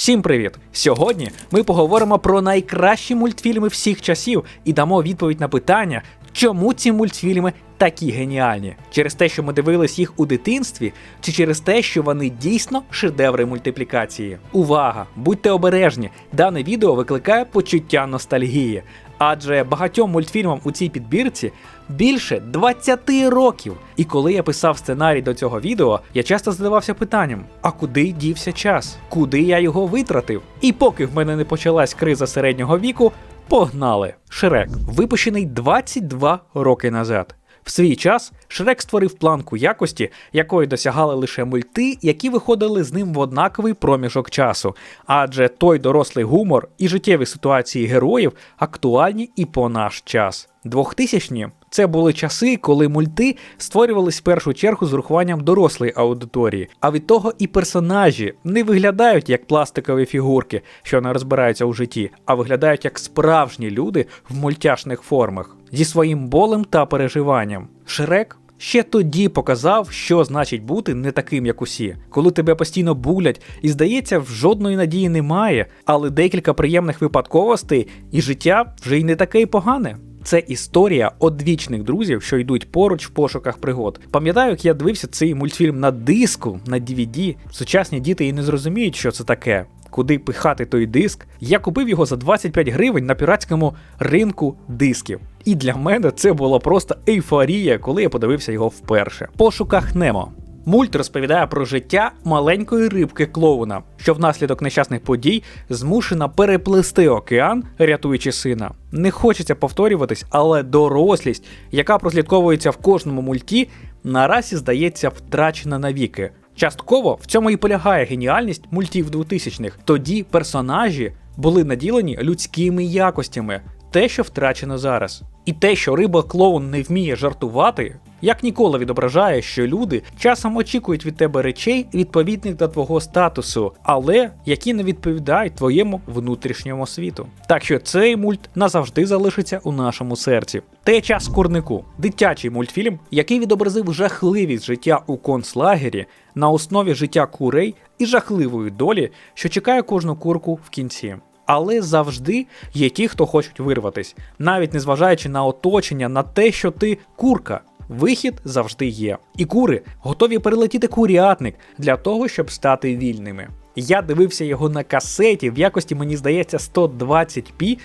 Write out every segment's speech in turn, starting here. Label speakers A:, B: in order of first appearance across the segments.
A: Всім привіт! Сьогодні ми поговоримо про найкращі мультфільми всіх часів і дамо відповідь на питання, чому ці мультфільми такі геніальні. Через те, що ми дивились їх у дитинстві, чи через те, що вони дійсно шедеври мультиплікації. Увага! Будьте обережні! Дане відео викликає почуття ностальгії. Адже багатьом мультфільмам у цій підбірці більше 20 років. І коли я писав сценарій до цього відео, я часто задавався питанням: а куди дівся час? Куди я його витратив? І поки в мене не почалась криза середнього віку, погнали! Шрек, випущений 22 роки назад. В свій час Шрек створив планку якості, якої досягали лише мульти, які виходили з ним в однаковий проміжок часу, адже той дорослий гумор і життєві ситуації героїв актуальні і по наш час. 2000-ні – це були часи, коли мульти створювались в першу чергу з урахуванням дорослої аудиторії, а від того і персонажі не виглядають як пластикові фігурки, що не розбираються у житті, а виглядають як справжні люди в мультяшних формах зі своїм болем та переживанням. Шрек ще тоді показав, що значить бути не таким, як усі, коли тебе постійно булять, і здається, в жодної надії немає, але декілька приємних випадковостей, і життя вже й не таке й погане. Це історія одвічних друзів, що йдуть поруч в пошуках пригод. Пам'ятаю, як я дивився цей мультфільм на диску, на DVD. Сучасні діти і не зрозуміють, що це таке. Куди пихати той диск, я купив його за 25 гривень на піратському ринку дисків. І для мене це була просто ейфорія, коли я подивився його вперше. Пошуках Немо. Мульт розповідає про життя маленької рибки клоуна, що внаслідок нещасних подій змушена переплисти океан, рятуючи сина. Не хочеться повторюватись, але дорослість, яка прослідковується в кожному мульті, наразі здається втрачена навіки. Частково в цьому і полягає геніальність мультів 2000-х. Тоді персонажі були наділені людськими якостями, те, що втрачено зараз. І те, що риба клоун не вміє жартувати, як ніколи відображає, що люди часом очікують від тебе речей, відповідних до твого статусу, але які не відповідають твоєму внутрішньому світу. Так що цей мульт назавжди залишиться у нашому серці. Теча з курнику дитячий мультфільм, який відобразив жахливість життя у концлагері на основі життя курей і жахливої долі, що чекає кожну курку в кінці. Але завжди є ті, хто хочуть вирватись, навіть незважаючи на оточення, на те, що ти курка. Вихід завжди є. І кури готові перелетіти курятник для того, щоб стати вільними. Я дивився його на касеті в якості, мені здається, 120p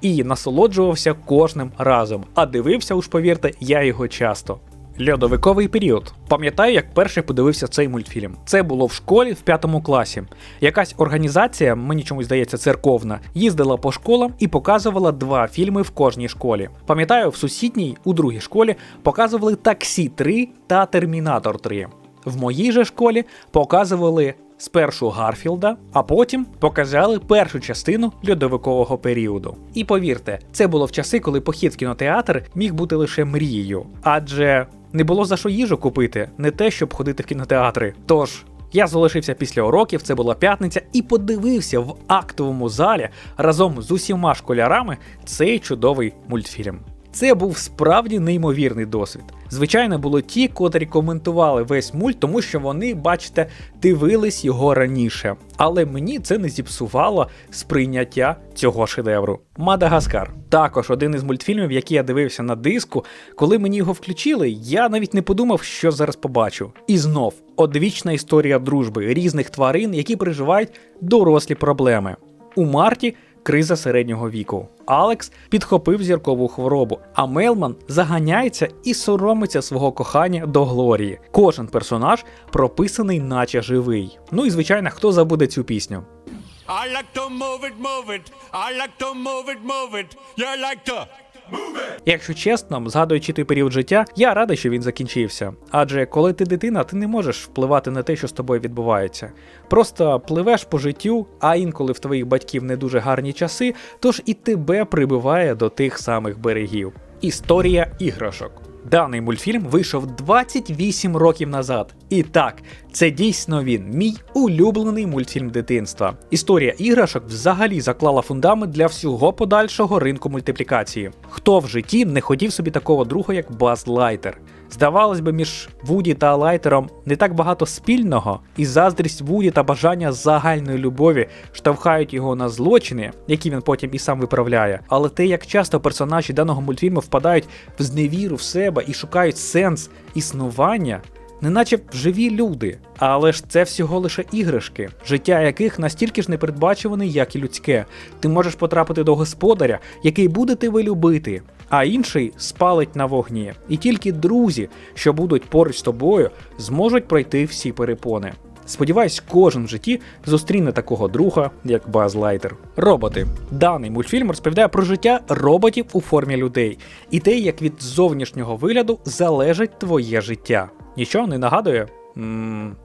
A: і насолоджувався кожним разом. А дивився, уж повірте, я його часто. Льодовиковий період. Пам'ятаю, як перший подивився цей мультфільм. Це було в школі в п'ятому класі. Якась організація, мені чомусь здається, церковна, їздила по школам і показувала два фільми в кожній школі. Пам'ятаю, в сусідній, у другій школі, показували Таксі 3 та Термінатор 3. В моїй же школі показували спершу Гарфілда, а потім показали першу частину льодовикового періоду. І повірте, це було в часи, коли похід в кінотеатр міг бути лише мрією, адже не було за що їжу купити, не те, щоб ходити в кінотеатри. Тож. Я залишився після уроків, це була п'ятниця, і подивився в актовому залі разом з усіма школярами цей чудовий мультфільм. Це був справді неймовірний досвід. Звичайно, було ті, котрі коментували весь мульт, тому що вони, бачите, дивились його раніше. Але мені це не зіпсувало сприйняття цього шедевру. Мадагаскар також один із мультфільмів, які я дивився на диску. Коли мені його включили, я навіть не подумав, що зараз побачу. І знов одвічна історія дружби різних тварин, які переживають дорослі проблеми. У марті криза середнього віку. Алекс підхопив зіркову хворобу, а Мелман заганяється і соромиться свого кохання до Глорії. Кожен персонаж прописаний, наче живий. Ну і звичайно, хто забуде цю пісню.
B: I like to move it, move it. I like to move it, move it. You like to.
A: Якщо чесно, згадуючи той період життя, я радий, що він закінчився. Адже коли ти дитина, ти не можеш впливати на те, що з тобою відбувається. Просто пливеш по життю, а інколи в твоїх батьків не дуже гарні часи, тож і тебе прибиває до тих самих берегів. Історія іграшок. Даний мультфільм вийшов 28 років назад. І так, це дійсно він, мій улюблений мультфільм дитинства. Історія іграшок взагалі заклала фундамент для всього подальшого ринку мультиплікації. Хто в житті не хотів собі такого друга, як Баз Лайтер? Здавалось би, між Вуді та Лайтером не так багато спільного, і заздрість Вуді та бажання загальної любові штовхають його на злочини, які він потім і сам виправляє. Але те, як часто персонажі даного мультфільму впадають в зневіру в себе і шукають сенс існування, неначе живі люди. Але ж це всього лише іграшки, життя яких настільки ж непередбачуване, як і людське. Ти можеш потрапити до господаря, який буде тебе любити, а інший спалить на вогні. І тільки друзі, що будуть поруч з тобою, зможуть пройти всі перепони. Сподіваюсь, кожен в житті зустріне такого друга, як Баз Лайтер. Роботи. Даний мультфільм розповідає про життя роботів у формі людей і те, як від зовнішнього вигляду залежить твоє життя. Нічого не нагадує? м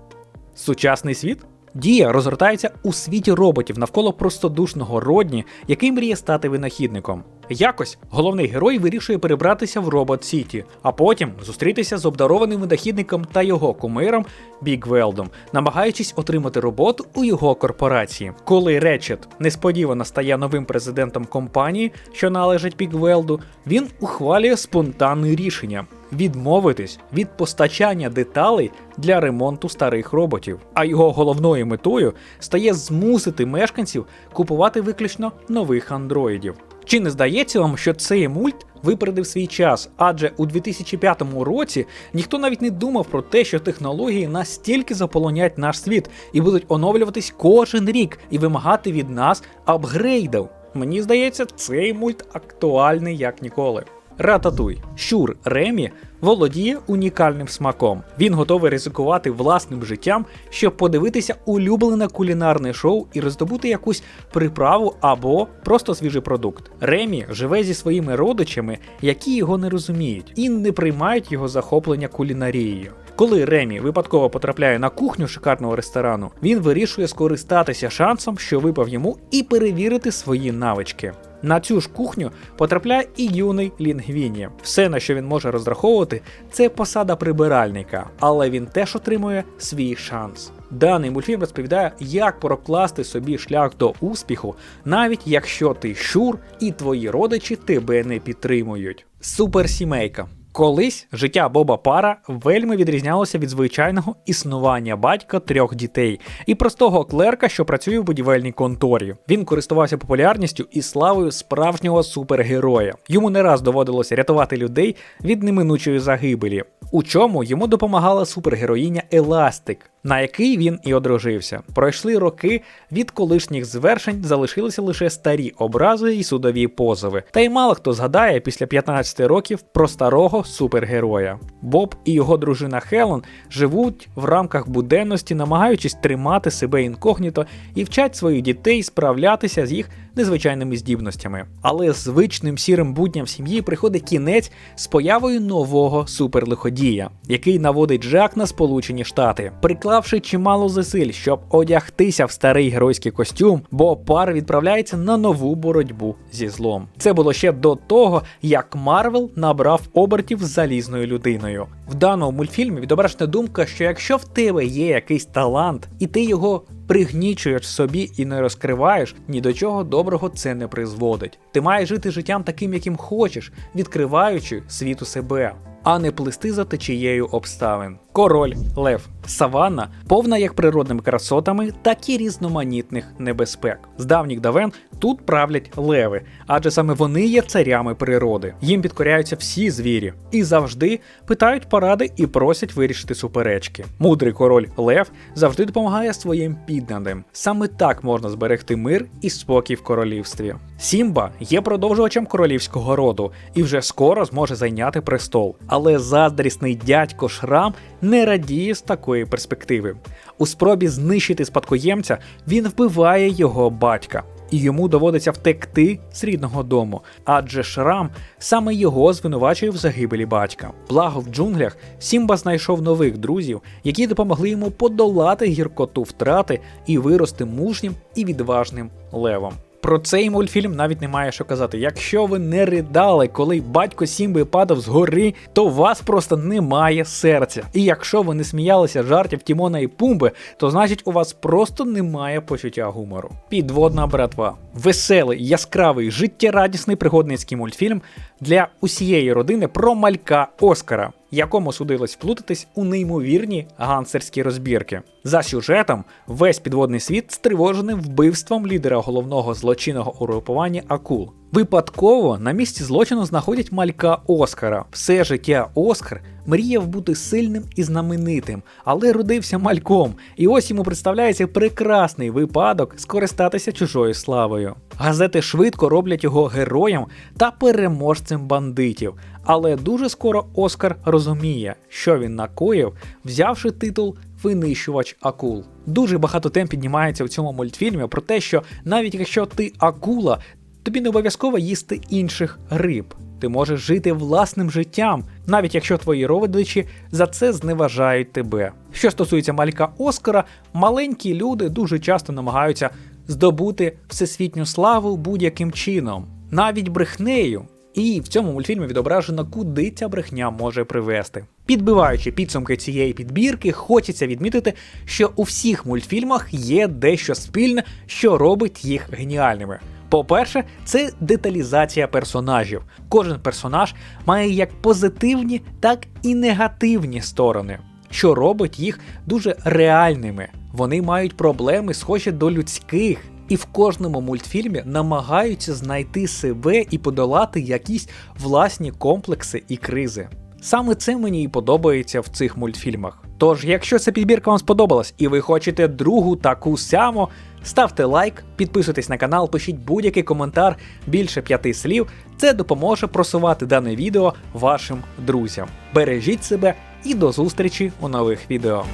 A: Сучасний світ? Дія розгортається у світі роботів навколо простодушного родні, який мріє стати винахідником. Якось головний герой вирішує перебратися в Робот Сіті, а потім зустрітися з обдарованим винахідником та його кумиром Бігвелдом, намагаючись отримати роботу у його корпорації. Коли Речет несподівано стає новим президентом компанії, що належить Бігвелду, він ухвалює спонтанне рішення відмовитись від постачання деталей для ремонту старих роботів. А його головною метою стає змусити мешканців купувати виключно нових андроїдів. Чи не здається вам, що цей мульт випередив свій час? Адже у 2005 році ніхто навіть не думав про те, що технології настільки заполонять наш світ і будуть оновлюватись кожен рік і вимагати від нас апгрейдів. Мені здається, цей мульт актуальний як ніколи. Рататуй. Щур Ремі володіє унікальним смаком. Він готовий ризикувати власним життям, щоб подивитися улюблене кулінарне шоу і роздобути якусь приправу або просто свіжий продукт. Ремі живе зі своїми родичами, які його не розуміють і не приймають його захоплення кулінарією. Коли Ремі випадково потрапляє на кухню шикарного ресторану, він вирішує скористатися шансом, що випав йому, і перевірити свої навички. На цю ж кухню потрапляє і юний Лінгвіні. Все, на що він може розраховувати, це посада прибиральника, але він теж отримує свій шанс. Даний мультфільм розповідає, як прокласти собі шлях до успіху, навіть якщо ти щур і твої родичі тебе не підтримують. Суперсімейка. Колись життя Боба Пара вельми відрізнялося від звичайного існування батька трьох дітей і простого клерка, що працює в будівельній конторі. Він користувався популярністю і славою справжнього супергероя. Йому не раз доводилося рятувати людей від неминучої загибелі. У чому йому допомагала супергероїня Еластик, на який він і одружився. Пройшли роки від колишніх звершень, залишилися лише старі образи і судові позови. Та й мало хто згадає після 15 років про старого супергероя. Боб і його дружина Хелен живуть в рамках буденності, намагаючись тримати себе інкогніто і вчать своїх дітей справлятися з їх незвичайними здібностями. Але звичним сірим будням сім'ї приходить кінець з появою нового суперлиходія, який наводить жак на Сполучені Штати. Приклавши чимало зусиль, щоб одягтися в старий геройський костюм, бо пар відправляється на нову боротьбу зі злом. Це було ще до того, як Марвел набрав обертів з залізною людиною. В даному мультфільмі відображена думка, що якщо в тебе є якийсь талант, і ти його пригнічуєш собі і не розкриваєш, ні до чого доброго це не призводить. Ти маєш жити життям таким, яким хочеш, відкриваючи світу себе. А не плисти за течією обставин. Король, лев, саванна повна як природними красотами, так і різноманітних небезпек. З давніх давен тут правлять леви, адже саме вони є царями природи. Їм підкоряються всі звірі і завжди питають поради і просять вирішити суперечки. Мудрий король Лев завжди допомагає своїм підданим. Саме так можна зберегти мир і спокій в королівстві. Сімба є продовжувачем королівського роду і вже скоро зможе зайняти престол. Але заздрісний дядько Шрам не радіє з такої перспективи. У спробі знищити спадкоємця він вбиває його батька. І йому доводиться втекти з рідного дому, адже Шрам саме його звинувачує в загибелі батька. Благо в джунглях Сімба знайшов нових друзів, які допомогли йому подолати гіркоту втрати і вирости мужнім і відважним левом. Про цей мультфільм навіть немає що казати. Якщо ви не ридали, коли батько Сімби падав з гори, то у вас просто немає серця. І якщо ви не сміялися жартів Тімона і Пумби, то значить у вас просто немає почуття гумору. Підводна братва. Веселий, яскравий, життєрадісний пригодницький мультфільм для усієї родини про малька Оскара. Якому судилось вплутатись у неймовірні гангстерські розбірки. За сюжетом весь підводний світ стривожений вбивством лідера головного злочинного угрупування акул. Випадково на місці злочину знаходять малька Оскара. Все життя Оскар мріяв бути сильним і знаменитим, але родився мальком, і ось йому представляється прекрасний випадок скористатися чужою славою. Газети швидко роблять його героєм та переможцем бандитів. Але дуже скоро Оскар розуміє, що він накоїв, взявши титул Винищувач акул. Дуже багато тем піднімається в цьому мультфільмі про те, що навіть якщо ти акула, тобі не обов'язково їсти інших риб. Ти можеш жити власним життям, навіть якщо твої родичі за це зневажають тебе. Що стосується малька Оскара, маленькі люди дуже часто намагаються здобути всесвітню славу будь-яким чином, навіть брехнею. І в цьому мультфільмі відображено, куди ця брехня може привести. Підбиваючи підсумки цієї підбірки, хочеться відмітити, що у всіх мультфільмах є дещо спільне, що робить їх геніальними. По-перше, це деталізація персонажів. Кожен персонаж має як позитивні, так і негативні сторони, що робить їх дуже реальними. Вони мають проблеми, схожі до людських, і в кожному мультфільмі намагаються знайти себе і подолати якісь власні комплекси і кризи. Саме це мені і подобається в цих мультфільмах. Тож, якщо ця підбірка вам сподобалась і ви хочете другу таку саму, ставте лайк, підписуйтесь на канал, пишіть будь-який коментар більше п'яти слів. Це допоможе просувати дане відео вашим друзям. Бережіть себе і до зустрічі у нових відео.